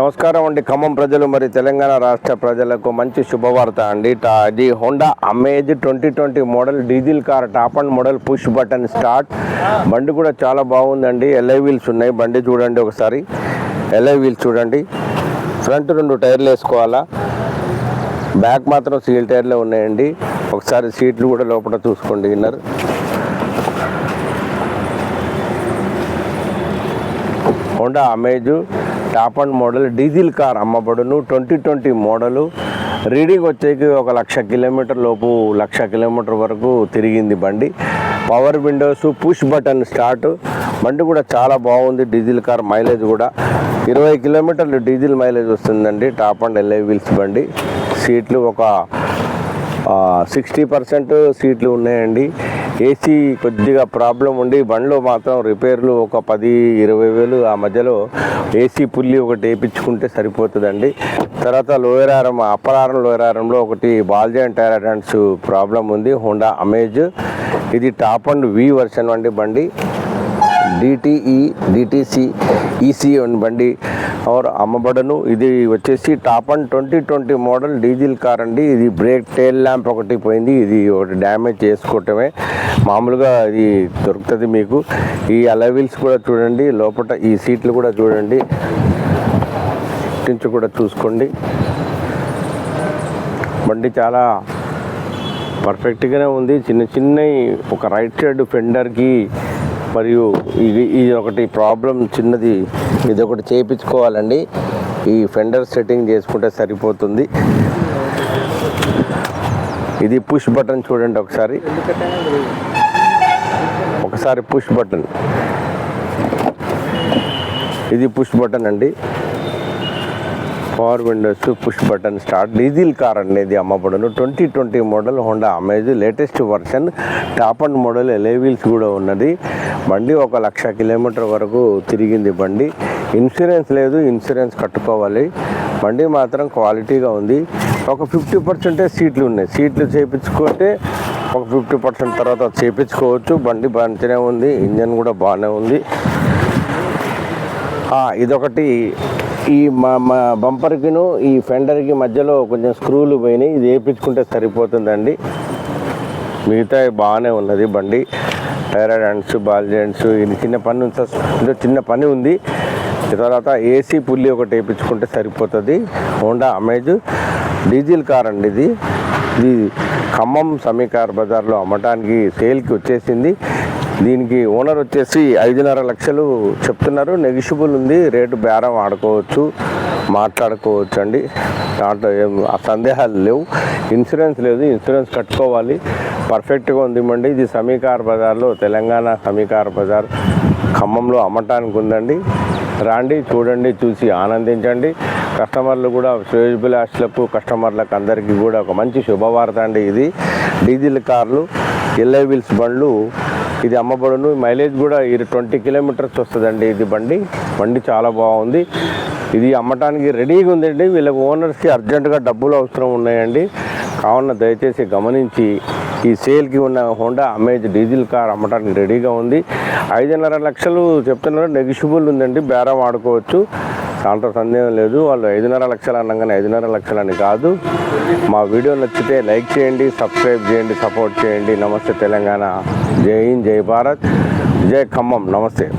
నమస్కారం అండి. ఖమ్మం ప్రజలు మరి తెలంగాణ రాష్ట్ర ప్రజలకు మంచి శుభవార్త అండి. టా- ఇది Honda Amaze twenty twenty model diesel car top end model push button start. బండి కూడా చాలా బాగుందండి. ఎల్ఐ వీల్స్ ఉన్నాయి. బండి చూడండి ఒకసారి. ఎల్ఐ వీల్స్ చూడండి. ఫ్రంట్ రెండు టైర్లు వేసుకోవాలా? బ్యాక్ మాత్రం సీల్ టైర్లే ఉన్నాయండి. ఒకసారి సీట్లు కూడా లోపల చూసుకోండి inner Honda Amaze top end model diesel car అమ్మబడును. Twenty twenty model. రీడింగ్ వచ్చేకి ఒక లక్ష కిలోమీటర్ లోపు లక్ష కిలోమీటర్ వరకు తిరిగింది బండి. Power windows push button start. బండి కూడా చాలా బాగుంది డీజిల్ కార్ మైలేజ్ కూడా. ఇరవై కిలోమీటర్లు డీజిల్ మైలేజ్ వస్తుందండి టాప్ అండ్ ఎల్ఐ వీల్స్ బండి. సీట్లు ఒక సిక్స్టీ పర్సెంట్ సీట్లు ఉన్నాయండి. ఏసీ కొద్దిగా ప్రాబ్లం ఉండి బండ్లో మాత్రం రిపేర్లు ఒక పది ఇరవై వేలు ఆ మధ్యలో ఏసీ పుల్లి ఒకటి వేయించుకుంటే సరిపోతుందండి. తర్వాత లోయరారం అప్పరారం లోయరారంలో లోయర్ ఆరంలో ఒకటి బాల్జాన్ టైర్ ప్రాబ్లం ఉంది. Honda Amaze. ఇది టాప్ అండ్ వి వర్షన్ అండి బండి. డిటిఈ డిటిసి ఈసీ బండి. और అమ్మబడను ఇది వచ్చేసి top end twenty twenty model diesel car అండి ఇది బ్రేక్ టైల్ ల్యాంప్ ఒకటి పోయింది ఇది ఒకటి డ్యామేజ్ చేసుకోవటమే మామూలుగా ఇది దొరుకుతుంది మీకు ఈ అలవిల్స్ కూడా చూడండి లోపల ఈ సీట్లు కూడా చూడండి నుంచి కూడా చూసుకోండి। బండి చాలా పర్ఫెక్ట్గానే ఉంది. చిన్న చిన్న ఒక రైట్ సైడ్ ఫెండర్కి మరియు ఇది ఇది ఒకటి ప్రాబ్లం చిన్నది. ఇది ఒకటి చేయించుకోవాలండి ఈ ఫెండర్ సెట్టింగ్ చేసుకుంటే సరిపోతుంది. ఇది పుష్ బటన్ చూడండి ఒకసారి. ఒకసారి పుష్ బటన్. ఇది పుష్ బటన్ అండి. Power windows push button start. Diesel car అనేది అమ్మబడును. Twenty twenty model Honda Amaze. Latest version top end model alloy wheels కూడా ఉన్నది. బండి ఒక లక్ష కిలోమీటర్ వరకు తిరిగింది బండి. ఇన్సూరెన్స్ లేదు ఇన్సూరెన్స్ కట్టుకోవాలి. బండి మాత్రం క్వాలిటీగా ఉంది. ఒక ఫిఫ్టీ పర్సెంటే సీట్లు ఉన్నాయి. సీట్లు చేయించుకుంటే ఒక ఫిఫ్టీ పర్సెంట్ తర్వాత చేయించుకోవచ్చు బండి మంచిగానే ఉంది. ఇంజన్ కూడా బాగానే ఉంది. ఇదొకటి ఈ మా మా బంపర్కిను ఈ ఫెండర్కి మధ్యలో కొంచెం స్క్రూలు పోయినాయి. ఇది వేయించుకుంటే సరిపోతుందండి. మిగతా బాగానే ఉన్నది బండి. టైర్ హ్యాండ్స్ బాల్ జాయింట్స్ ఇది చిన్న పని ఉంది చిన్న పని ఉంది. తర్వాత ఏసీ పుల్లి ఒకటి వేయించుకుంటే సరిపోతుంది. Honda Amaze. డీజిల్ కార్ అండి ఇది. ఇది ఖమ్మం సమీకార్ బజార్లో అమ్మటానికి సేల్కి వచ్చేసింది. దీనికి ఓనర్ వచ్చేసి ఐదున్నర లక్షలు చెప్తున్నారు. నెగిషిబుల్ ఉంది. రేటు బేరం ఆడుకోవచ్చు మాట్లాడుకోవచ్చు అండి దాంట్లో ఏం ఆ సందేహాలు లేవు. ఇన్సూరెన్స్ లేదు. ఇన్సూరెన్స్ కట్టుకోవాలి. పర్ఫెక్ట్గా ఉంది మండి. ఇది సమీకార్ బజార్లో తెలంగాణ సమీకార్ బజార్ ఖమ్మంలో అమ్మటానికి ఉందండి. రాండి చూడండి చూసి ఆనందించండి. కస్టమర్లు కూడా శ్రేయోభిలాషులకు కస్టమర్లకు అందరికీ కూడా ఒక మంచి శుభవార్త అండి ఇది. డీజిల్ కార్లు ఎల్ఐ వీల్స్ బండ్లు ఇది అమ్మబడును. మైలేజ్ కూడా ఇది ట్వంటీ కిలోమీటర్స్ వస్తుందండి ఇది బండి. బండి చాలా బాగుంది. ఇది అమ్మటానికి రెడీగా ఉందండి. వీళ్ళ ఓనర్స్కి అర్జెంటుగా డబ్బులు అవసరం ఉన్నాయండి. కావున దయచేసి గమనించి ఈ సేల్కి ఉన్న హోండా అమేజ్ డీజిల్ కార్ అమ్మటానికి రెడీగా ఉంది. ఐదున్నర లక్షలు చెప్తున్నారు. నెగిషిబుల్ ఉందండి. బేరం ఆడుకోవచ్చు దాంట్లో సందేహం లేదు. వాళ్ళు ఐదున్నర లక్షలు అనగానే ఐదున్నర లక్షలని అని కాదు. మా వీడియో నచ్చితే లైక్ చేయండి సబ్స్క్రైబ్ చేయండి సపోర్ట్ చేయండి. నమస్తే తెలంగాణ. జై హింద్ జై భారత్. జై ఖమ్మం. నమస్తే.